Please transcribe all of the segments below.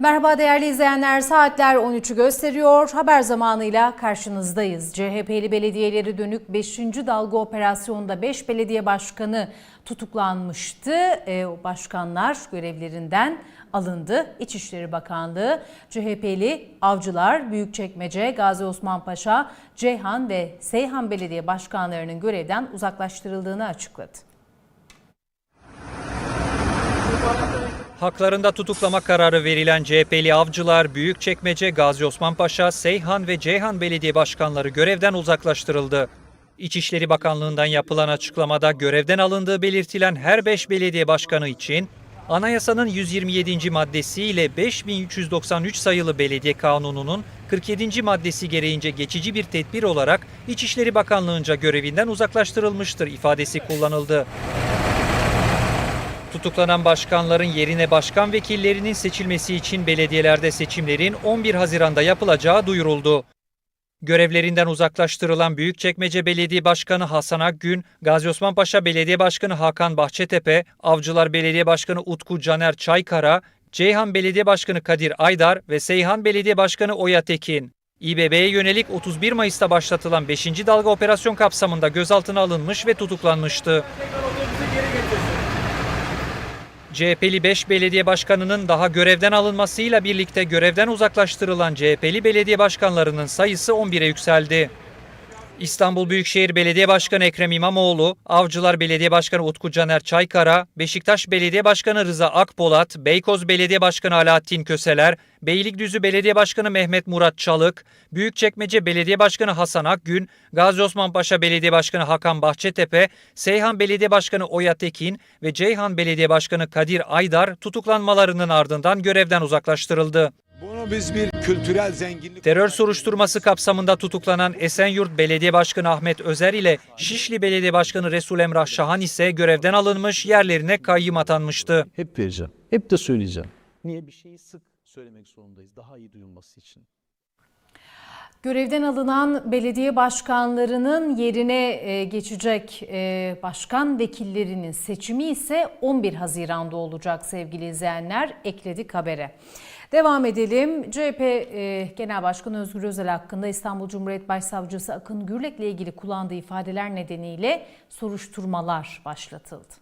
Merhaba değerli izleyenler. Saatler 13'ü gösteriyor. Haber zamanıyla karşınızdayız. CHP'li belediyeleri dönük 5. dalga operasyonda 5 belediye başkanı tutuklanmıştı. E, başkanlar görevlerinden alındı. İçişleri Bakanlığı CHP'li avcılar Büyükçekmece, Gazi Osman Paşa, Ceyhan ve Seyhan Belediye Başkanlarının görevden uzaklaştırıldığını açıkladı. Haklarında tutuklama kararı verilen CHP'li avcılar Büyükçekmece, Gazi Osman Paşa, Seyhan ve Ceyhan Belediye Başkanları görevden uzaklaştırıldı. İçişleri Bakanlığı'ndan yapılan açıklamada görevden alındığı belirtilen her 5 belediye başkanı için Anayasanın 127. maddesi ile 5393 sayılı Belediye Kanunu'nun 47. maddesi gereğince geçici bir tedbir olarak İçişleri Bakanlığı'nca görevinden uzaklaştırılmıştır ifadesi kullanıldı. Tutuklanan başkanların yerine başkan vekillerinin seçilmesi için belediyelerde seçimlerin 11 Haziran'da yapılacağı duyuruldu. Görevlerinden uzaklaştırılan Büyükçekmece Belediye Başkanı Hasan Akgün, Gazi Osman Paşa Belediye Başkanı Hakan Bahçetepe, Avcılar Belediye Başkanı Utku Caner Çaykara, Ceyhan Belediye Başkanı Kadir Aydar ve Seyhan Belediye Başkanı Oya Tekin. İBB'ye yönelik 31 Mayıs'ta başlatılan 5. dalga operasyon kapsamında gözaltına alınmış ve tutuklanmıştı. CHP'li 5 belediye başkanının daha görevden alınmasıyla birlikte görevden uzaklaştırılan CHP'li belediye başkanlarının sayısı 11'e yükseldi. İstanbul Büyükşehir Belediye Başkanı Ekrem İmamoğlu, Avcılar Belediye Başkanı Utku Caner Çaykara, Beşiktaş Belediye Başkanı Rıza Akpolat, Beykoz Belediye Başkanı Alaaddin Köseler, Beylikdüzü Belediye Başkanı Mehmet Murat Çalık, Büyükçekmece Belediye Başkanı Hasan Akgün, Gazi Osman Belediye Başkanı Hakan Bahçetepe, Seyhan Belediye Başkanı Oya Tekin ve Ceyhan Belediye Başkanı Kadir Aydar tutuklanmalarının ardından görevden uzaklaştırıldı. Bunu biz bir kültürel zenginlik Terör soruşturması kapsamında tutuklanan Esenyurt Belediye Başkanı Ahmet Özer ile Şişli Belediye Başkanı Resul Emrah Şahan ise görevden alınmış yerlerine kayyım atanmıştı. Hep vereceğim. Hep de söyleyeceğim. Niye bir şeyi sık söylemek zorundayız daha iyi duyulması için. Görevden alınan belediye başkanlarının yerine e, geçecek e, başkan vekillerinin seçimi ise 11 Haziran'da olacak sevgili izleyenler. Ekledik habere. Devam edelim. CHP e, Genel Başkanı Özgür Özel hakkında İstanbul Cumhuriyet Başsavcısı Akın Gürlek'le ilgili kullandığı ifadeler nedeniyle soruşturmalar başlatıldı.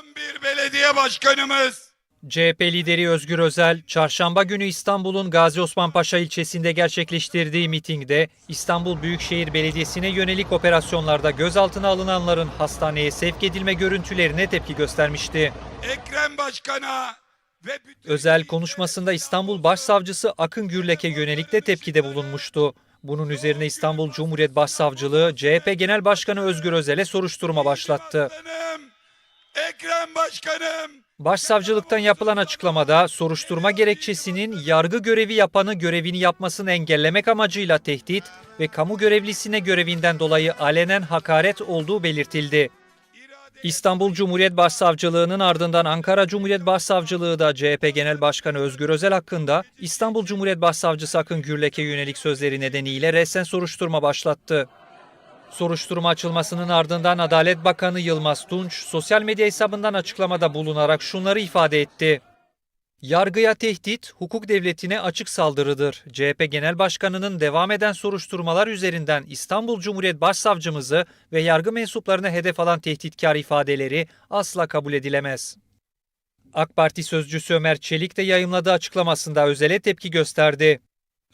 11 belediye başkanımız CHP lideri Özgür Özel, çarşamba günü İstanbul'un Gazi Osman Paşa ilçesinde gerçekleştirdiği mitingde İstanbul Büyükşehir Belediyesi'ne yönelik operasyonlarda gözaltına alınanların hastaneye sevk edilme görüntülerine tepki göstermişti. Ekrem Başkan'a Özel konuşmasında İstanbul Başsavcısı Akın Gürlek'e yönelik de tepkide bulunmuştu. Bunun üzerine İstanbul Cumhuriyet Başsavcılığı CHP Genel Başkanı Özgür Özel'e soruşturma başlattı. Ekrem Başkanım, Başsavcılıktan yapılan açıklamada soruşturma gerekçesinin yargı görevi yapanı görevini yapmasını engellemek amacıyla tehdit ve kamu görevlisine görevinden dolayı alenen hakaret olduğu belirtildi. İstanbul Cumhuriyet Başsavcılığı'nın ardından Ankara Cumhuriyet Başsavcılığı da CHP Genel Başkanı Özgür Özel hakkında İstanbul Cumhuriyet Başsavcısı Akın Gürlek'e yönelik sözleri nedeniyle resen soruşturma başlattı. Soruşturma açılmasının ardından Adalet Bakanı Yılmaz Tunç sosyal medya hesabından açıklamada bulunarak şunları ifade etti. Yargıya tehdit, hukuk devletine açık saldırıdır. CHP Genel Başkanı'nın devam eden soruşturmalar üzerinden İstanbul Cumhuriyet Başsavcımızı ve yargı mensuplarına hedef alan tehditkar ifadeleri asla kabul edilemez. AK Parti sözcüsü Ömer Çelik de yayımladığı açıklamasında Özel'e tepki gösterdi.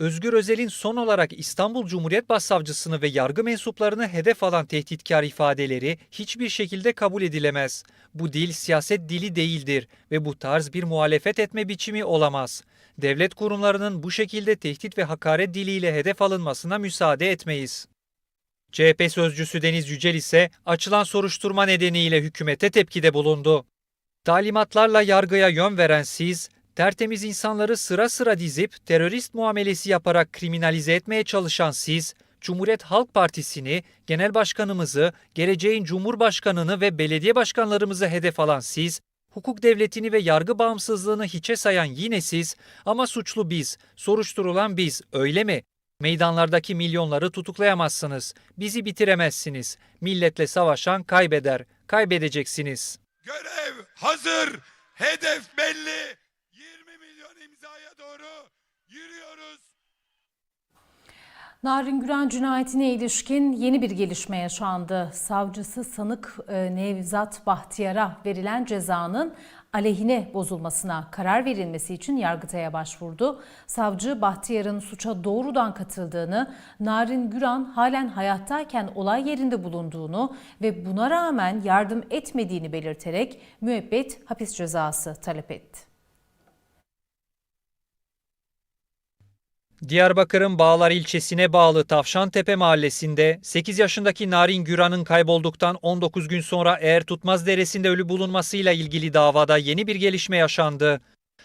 Özgür Özel'in son olarak İstanbul Cumhuriyet Başsavcısını ve yargı mensuplarını hedef alan tehditkar ifadeleri hiçbir şekilde kabul edilemez. Bu dil siyaset dili değildir ve bu tarz bir muhalefet etme biçimi olamaz. Devlet kurumlarının bu şekilde tehdit ve hakaret diliyle hedef alınmasına müsaade etmeyiz. CHP sözcüsü Deniz Yücel ise açılan soruşturma nedeniyle hükümete tepkide bulundu. Talimatlarla yargıya yön veren siz, tertemiz insanları sıra sıra dizip terörist muamelesi yaparak kriminalize etmeye çalışan siz, Cumhuriyet Halk Partisi'ni, genel başkanımızı, geleceğin cumhurbaşkanını ve belediye başkanlarımızı hedef alan siz, hukuk devletini ve yargı bağımsızlığını hiçe sayan yine siz ama suçlu biz, soruşturulan biz, öyle mi? Meydanlardaki milyonları tutuklayamazsınız, bizi bitiremezsiniz. Milletle savaşan kaybeder, kaybedeceksiniz. görev hazır, hedef belli, 20 doğru yürüyoruz. Narin Güran cinayetine ilişkin yeni bir gelişme yaşandı. Savcısı sanık e, Nevzat Bahtiyar'a verilen cezanın aleyhine bozulmasına karar verilmesi için Yargıtay'a başvurdu. Savcı Bahtiyar'ın suça doğrudan katıldığını, Narin Güran halen hayattayken olay yerinde bulunduğunu ve buna rağmen yardım etmediğini belirterek müebbet hapis cezası talep etti. Diyarbakır'ın Bağlar ilçesine bağlı Tavşantepe mahallesinde 8 yaşındaki Narin Güran'ın kaybolduktan 19 gün sonra Eğer Tutmaz Deresi'nde ölü bulunmasıyla ilgili davada yeni bir gelişme yaşandı.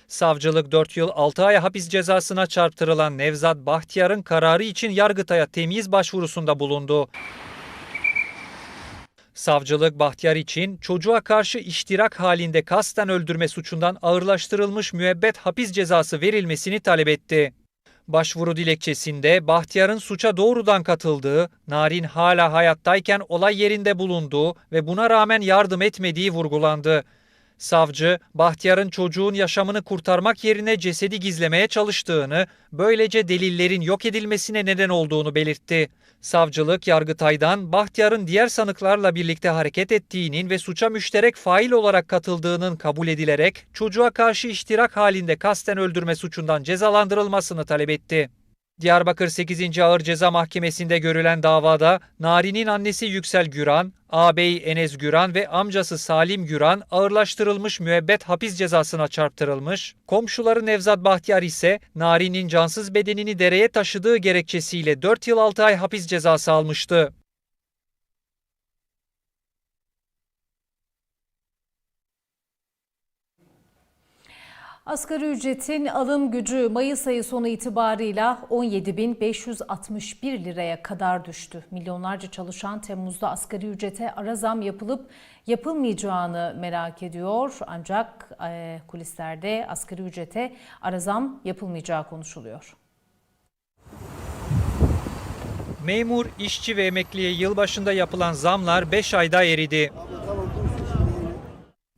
Savcılık 4 yıl 6 ay hapis cezasına çarptırılan Nevzat Bahtiyar'ın kararı için Yargıtay'a temyiz başvurusunda bulundu. Savcılık Bahtiyar için çocuğa karşı iştirak halinde kasten öldürme suçundan ağırlaştırılmış müebbet hapis cezası verilmesini talep etti. Başvuru dilekçesinde Bahtiyar'ın suça doğrudan katıldığı, Narin hala hayattayken olay yerinde bulunduğu ve buna rağmen yardım etmediği vurgulandı. Savcı, Bahtiyar'ın çocuğun yaşamını kurtarmak yerine cesedi gizlemeye çalıştığını, böylece delillerin yok edilmesine neden olduğunu belirtti. Savcılık, Yargıtay'dan Bahtiyar'ın diğer sanıklarla birlikte hareket ettiğinin ve suça müşterek fail olarak katıldığının kabul edilerek çocuğa karşı iştirak halinde kasten öldürme suçundan cezalandırılmasını talep etti. Diyarbakır 8. Ağır Ceza Mahkemesi'nde görülen davada Nari'nin annesi Yüksel Güran, ağabeyi Enes Güran ve amcası Salim Güran ağırlaştırılmış müebbet hapis cezasına çarptırılmış, komşuları Nevzat Bahtiyar ise Nari'nin cansız bedenini dereye taşıdığı gerekçesiyle 4 yıl 6 ay hapis cezası almıştı. Asgari ücretin alım gücü Mayıs ayı sonu itibarıyla 17.561 liraya kadar düştü. Milyonlarca çalışan Temmuz'da asgari ücrete ara zam yapılıp yapılmayacağını merak ediyor. Ancak e, kulislerde asgari ücrete ara zam yapılmayacağı konuşuluyor. Memur, işçi ve emekliye yılbaşında yapılan zamlar 5 ayda eridi.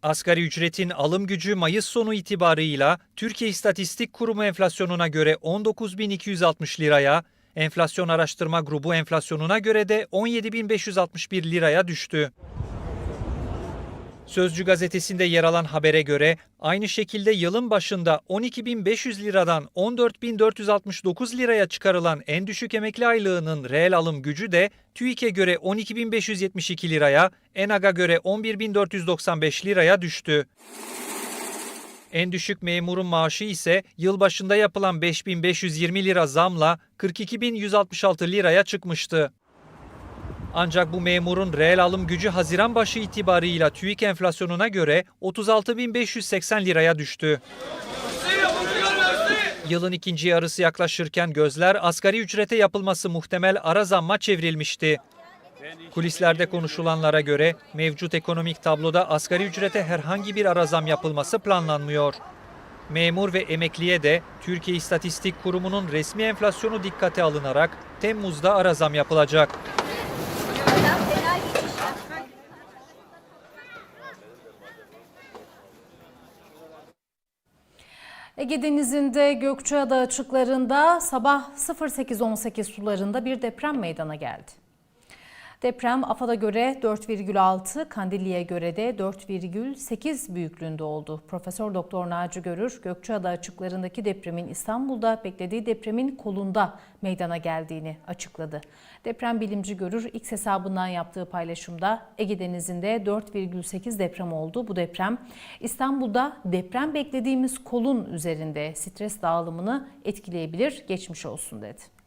Asgari ücretin alım gücü Mayıs sonu itibarıyla Türkiye İstatistik Kurumu enflasyonuna göre 19.260 liraya, enflasyon araştırma grubu enflasyonuna göre de 17.561 liraya düştü. Sözcü gazetesinde yer alan habere göre aynı şekilde yılın başında 12.500 liradan 14.469 liraya çıkarılan en düşük emekli aylığının reel alım gücü de TÜİK'e göre 12.572 liraya, ENAG'a göre 11.495 liraya düştü. En düşük memurun maaşı ise yılbaşında yapılan 5520 lira zamla 42.166 liraya çıkmıştı. Ancak bu memurun reel alım gücü Haziran başı itibarıyla TÜİK enflasyonuna göre 36.580 liraya düştü. Yılın ikinci yarısı yaklaşırken gözler asgari ücrete yapılması muhtemel ara zamma çevrilmişti. Kulislerde konuşulanlara göre mevcut ekonomik tabloda asgari ücrete herhangi bir ara zam yapılması planlanmıyor. Memur ve emekliye de Türkiye İstatistik Kurumu'nun resmi enflasyonu dikkate alınarak Temmuz'da ara zam yapılacak. Ege Denizi'nde Gökçeada açıklarında sabah 08.18 sularında bir deprem meydana geldi. Deprem AFAD'a göre 4,6, Kandilli'ye göre de 4,8 büyüklüğünde oldu. Profesör Doktor Naci Görür, Gökçeada açıklarındaki depremin İstanbul'da beklediği depremin kolunda meydana geldiğini açıkladı. Deprem bilimci Görür X hesabından yaptığı paylaşımda Ege Denizi'nde 4,8 deprem oldu. Bu deprem İstanbul'da deprem beklediğimiz kolun üzerinde stres dağılımını etkileyebilir. Geçmiş olsun dedi.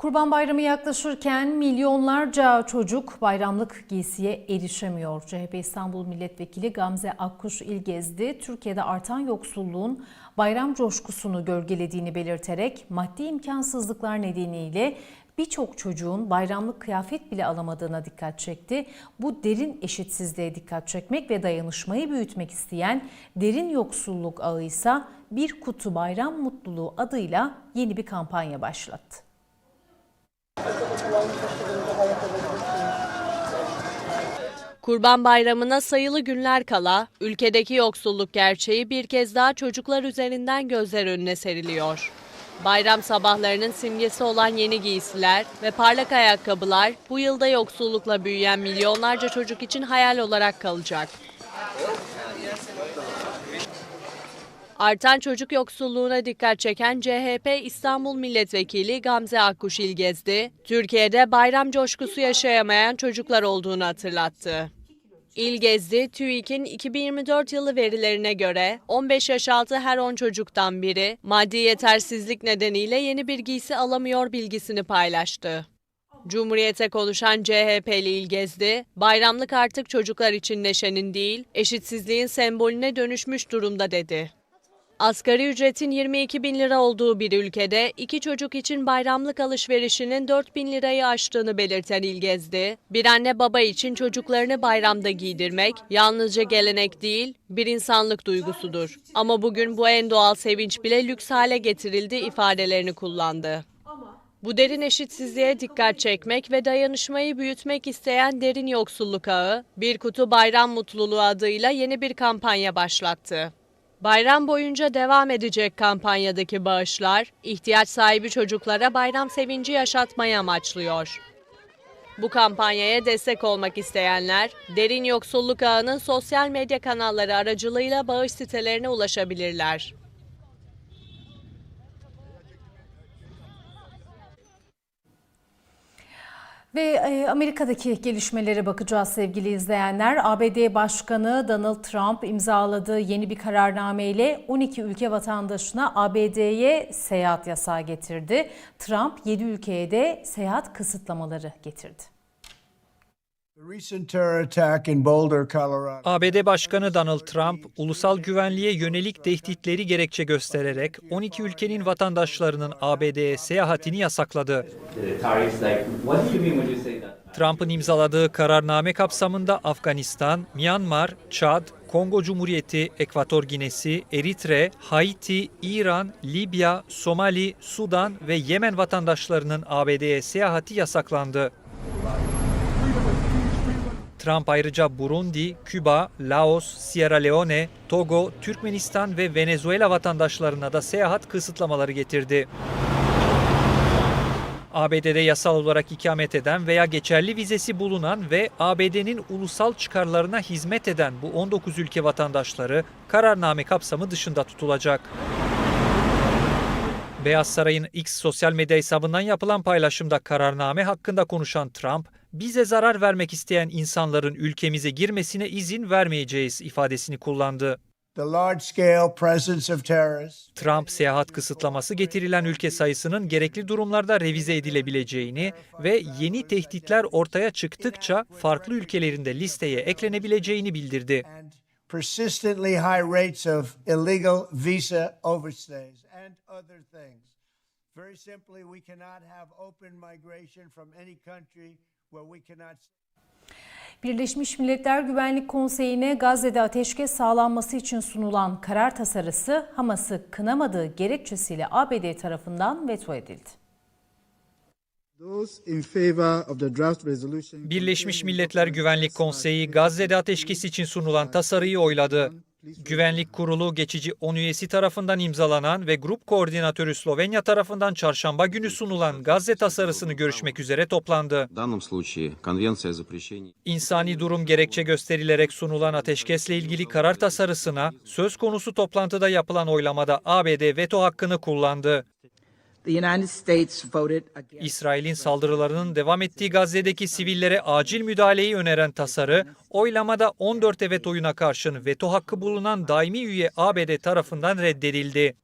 Kurban Bayramı yaklaşırken milyonlarca çocuk bayramlık giysiye erişemiyor. CHP İstanbul Milletvekili Gamze Akkuş İlgezdi, Türkiye'de artan yoksulluğun bayram coşkusunu gölgelediğini belirterek maddi imkansızlıklar nedeniyle birçok çocuğun bayramlık kıyafet bile alamadığına dikkat çekti. Bu derin eşitsizliğe dikkat çekmek ve dayanışmayı büyütmek isteyen derin yoksulluk ağı bir kutu bayram mutluluğu adıyla yeni bir kampanya başlattı. Kurban Bayramı'na sayılı günler kala ülkedeki yoksulluk gerçeği bir kez daha çocuklar üzerinden gözler önüne seriliyor. Bayram sabahlarının simgesi olan yeni giysiler ve parlak ayakkabılar bu yılda yoksullukla büyüyen milyonlarca çocuk için hayal olarak kalacak. Artan çocuk yoksulluğuna dikkat çeken CHP İstanbul Milletvekili Gamze Akkuş İlgezdi, Türkiye'de bayram coşkusu yaşayamayan çocuklar olduğunu hatırlattı. İlgezdi, TÜİK'in 2024 yılı verilerine göre 15 yaş altı her 10 çocuktan biri maddi yetersizlik nedeniyle yeni bir giysi alamıyor bilgisini paylaştı. Cumhuriyete konuşan CHP'li İlgezdi, bayramlık artık çocuklar için neşenin değil, eşitsizliğin sembolüne dönüşmüş durumda dedi. Asgari ücretin 22 bin lira olduğu bir ülkede iki çocuk için bayramlık alışverişinin 4 bin lirayı aştığını belirten İlgezdi, bir anne baba için çocuklarını bayramda giydirmek yalnızca gelenek değil, bir insanlık duygusudur. Ama bugün bu en doğal sevinç bile lüks hale getirildi ifadelerini kullandı. Bu derin eşitsizliğe dikkat çekmek ve dayanışmayı büyütmek isteyen derin yoksulluk ağı, bir kutu bayram mutluluğu adıyla yeni bir kampanya başlattı. Bayram boyunca devam edecek kampanyadaki bağışlar, ihtiyaç sahibi çocuklara bayram sevinci yaşatmayı amaçlıyor. Bu kampanyaya destek olmak isteyenler, Derin Yoksulluk Ağı'nın sosyal medya kanalları aracılığıyla bağış sitelerine ulaşabilirler. Ve e, Amerika'daki gelişmelere bakacağız sevgili izleyenler. ABD Başkanı Donald Trump imzaladığı yeni bir kararnameyle 12 ülke vatandaşına ABD'ye seyahat yasağı getirdi. Trump 7 ülkeye de seyahat kısıtlamaları getirdi. ABD Başkanı Donald Trump, ulusal güvenliğe yönelik tehditleri gerekçe göstererek 12 ülkenin vatandaşlarının ABD'ye seyahatini yasakladı. Trump'ın imzaladığı kararname kapsamında Afganistan, Myanmar, Çad, Kongo Cumhuriyeti, Ekvator Ginesi, Eritre, Haiti, İran, Libya, Somali, Sudan ve Yemen vatandaşlarının ABD'ye seyahati yasaklandı. Trump ayrıca Burundi, Küba, Laos, Sierra Leone, Togo, Türkmenistan ve Venezuela vatandaşlarına da seyahat kısıtlamaları getirdi. ABD'de yasal olarak ikamet eden veya geçerli vizesi bulunan ve ABD'nin ulusal çıkarlarına hizmet eden bu 19 ülke vatandaşları kararname kapsamı dışında tutulacak. Beyaz Saray'ın X sosyal medya hesabından yapılan paylaşımda kararname hakkında konuşan Trump, bize zarar vermek isteyen insanların ülkemize girmesine izin vermeyeceğiz ifadesini kullandı. Trump seyahat kısıtlaması getirilen ülke sayısının gerekli durumlarda revize edilebileceğini ve yeni tehditler ortaya çıktıkça farklı ülkelerin de listeye eklenebileceğini bildirdi. Persistently high rates of illegal visa overstays and other things. Very simply, we cannot have open migration from any country where we cannot. Birleşmiş Milletler Güvenlik Konseyi'ne Gazze'de ateşkes sağlanması için sunulan karar tasarısı Hamas'ı kınamadığı gerekçesiyle ABD tarafından veto edildi. Birleşmiş Milletler Güvenlik Konseyi Gazze'de ateşkes için sunulan tasarıyı oyladı. Güvenlik Kurulu geçici 10 üyesi tarafından imzalanan ve grup koordinatörü Slovenya tarafından çarşamba günü sunulan Gazze tasarısını görüşmek üzere toplandı. İnsani durum gerekçe gösterilerek sunulan ateşkesle ilgili karar tasarısına söz konusu toplantıda yapılan oylamada ABD veto hakkını kullandı. İsrail'in saldırılarının devam ettiği Gazze'deki sivillere acil müdahaleyi öneren tasarı, oylamada 14 evet oyuna karşın veto hakkı bulunan daimi üye ABD tarafından reddedildi.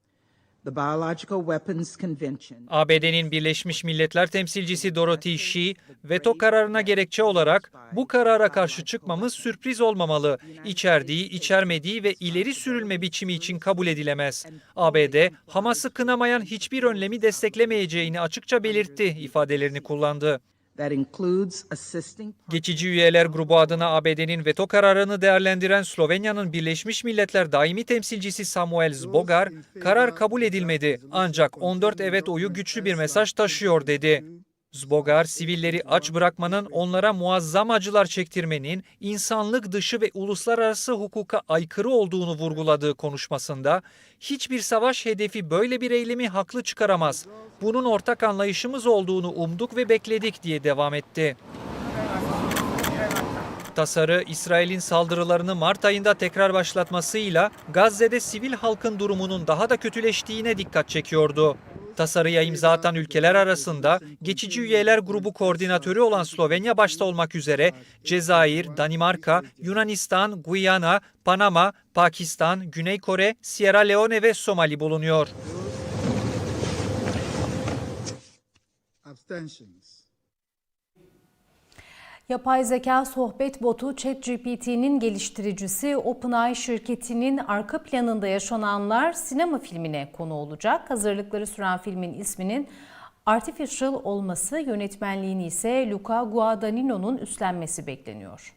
ABD'nin Birleşmiş Milletler temsilcisi Dorothy Shea, veto kararına gerekçe olarak bu karara karşı çıkmamız sürpriz olmamalı. İçerdiği, içermediği ve ileri sürülme biçimi için kabul edilemez. ABD, Hamas'ı kınamayan hiçbir önlemi desteklemeyeceğini açıkça belirtti ifadelerini kullandı. Geçici üyeler grubu adına ABD'nin veto kararını değerlendiren Slovenya'nın Birleşmiş Milletler daimi temsilcisi Samuel Zbogar, karar kabul edilmedi ancak 14 evet oyu güçlü bir mesaj taşıyor dedi. Zbogar, sivilleri aç bırakmanın, onlara muazzam acılar çektirmenin insanlık dışı ve uluslararası hukuka aykırı olduğunu vurguladığı konuşmasında, hiçbir savaş hedefi böyle bir eylemi haklı çıkaramaz. Bunun ortak anlayışımız olduğunu umduk ve bekledik diye devam etti. Tasarı, İsrail'in saldırılarını Mart ayında tekrar başlatmasıyla Gazze'de sivil halkın durumunun daha da kötüleştiğine dikkat çekiyordu. Tasarıya imza atan ülkeler arasında geçici üyeler grubu koordinatörü olan Slovenya başta olmak üzere Cezayir, Danimarka, Yunanistan, Guyana, Panama, Pakistan, Güney Kore, Sierra Leone ve Somali bulunuyor. Abstentions. Yapay zeka sohbet botu ChatGPT'nin geliştiricisi OpenAI şirketinin arka planında yaşananlar sinema filmine konu olacak. Hazırlıkları süren filmin isminin Artificial olması yönetmenliğini ise Luca Guadagnino'nun üstlenmesi bekleniyor.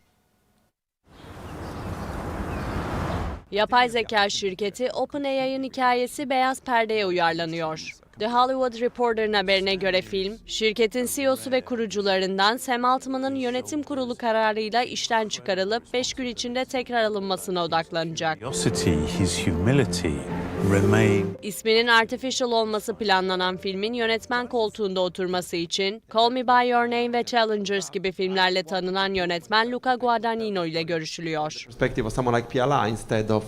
Yapay zeka şirketi OpenAI'ın hikayesi beyaz perdeye uyarlanıyor. The Hollywood Reporter'ın haberine göre film, şirketin CEO'su ve kurucularından Sam Altman'ın yönetim kurulu kararıyla işten çıkarılıp 5 gün içinde tekrar alınmasına odaklanacak. Remain İsminin Artificial olması planlanan filmin yönetmen koltuğunda oturması için Call Me By Your Name ve Challengers gibi filmlerle tanınan yönetmen Luca Guadagnino ile görüşülüyor. perspective of someone like Piala instead of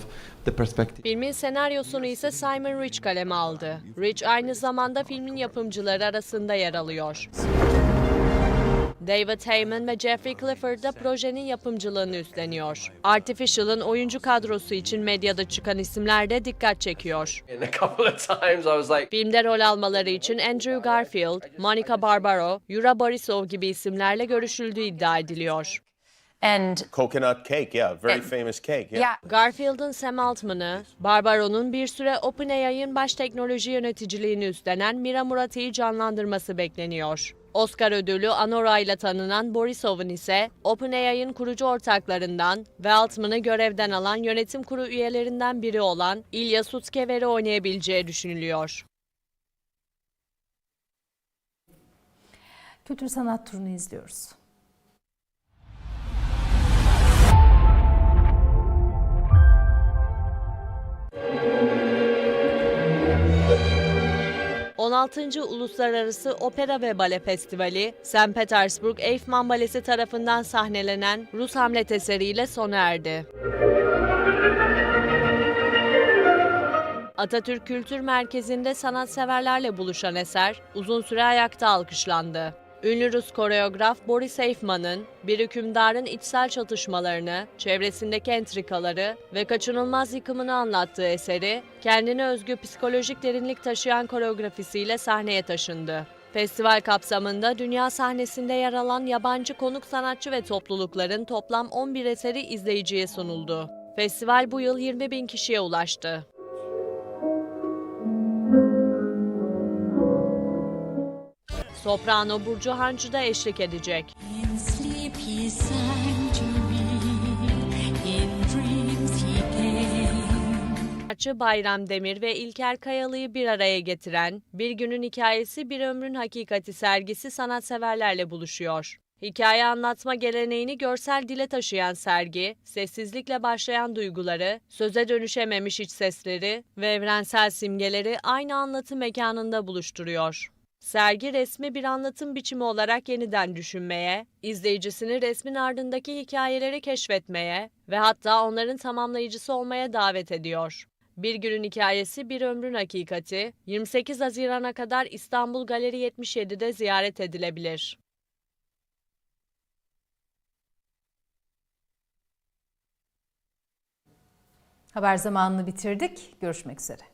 the perspective. Filmin senaryosunu ise Simon Rich kaleme aldı. Rich aynı zamanda filmin yapımcıları arasında yer alıyor. David Heyman ve Jeffrey Clifford da projenin yapımcılığını üstleniyor. Artificial'ın oyuncu kadrosu için medyada çıkan isimler de dikkat çekiyor. Filmde rol almaları için Andrew Garfield, Monica Barbaro, Yura Borisov gibi isimlerle görüşüldüğü iddia ediliyor. And Coconut cake, yeah, very famous cake. yeah, Garfield'ın Sam Altman'ı, Barbaro'nun bir süre OpenAI'ın baş teknoloji yöneticiliğini üstlenen Mira Murati'yi canlandırması bekleniyor. Oscar ödülü Anora ile tanınan Borisov'un ise OpenAI'ın kurucu ortaklarından ve Altman'ı görevden alan yönetim kurulu üyelerinden biri olan Ilya Sutskever'i oynayabileceği düşünülüyor. Kültür sanat turunu izliyoruz. – 16. Uluslararası Opera ve Bale Festivali, St. Petersburg Eyfman Balesi tarafından sahnelenen Rus Hamlet eseriyle sona erdi. Atatürk Kültür Merkezi'nde sanatseverlerle buluşan eser uzun süre ayakta alkışlandı. Ünlü Rus koreograf Boris Eyfman'ın bir hükümdarın içsel çatışmalarını, çevresindeki entrikaları ve kaçınılmaz yıkımını anlattığı eseri, kendine özgü psikolojik derinlik taşıyan koreografisiyle sahneye taşındı. Festival kapsamında dünya sahnesinde yer alan yabancı konuk sanatçı ve toplulukların toplam 11 eseri izleyiciye sunuldu. Festival bu yıl 20 bin kişiye ulaştı. Soprano Burcu Hancı da eşlik edecek. Sanatçı Bayram Demir ve İlker Kayalı'yı bir araya getiren Bir Günün Hikayesi Bir Ömrün Hakikati sergisi sanatseverlerle buluşuyor. Hikaye anlatma geleneğini görsel dile taşıyan sergi, sessizlikle başlayan duyguları, söze dönüşememiş iç sesleri ve evrensel simgeleri aynı anlatım mekanında buluşturuyor. Sergi resmi bir anlatım biçimi olarak yeniden düşünmeye, izleyicisini resmin ardındaki hikayeleri keşfetmeye ve hatta onların tamamlayıcısı olmaya davet ediyor. Bir günün hikayesi bir ömrün hakikati 28 Haziran'a kadar İstanbul Galeri 77'de ziyaret edilebilir. Haber zamanını bitirdik. Görüşmek üzere.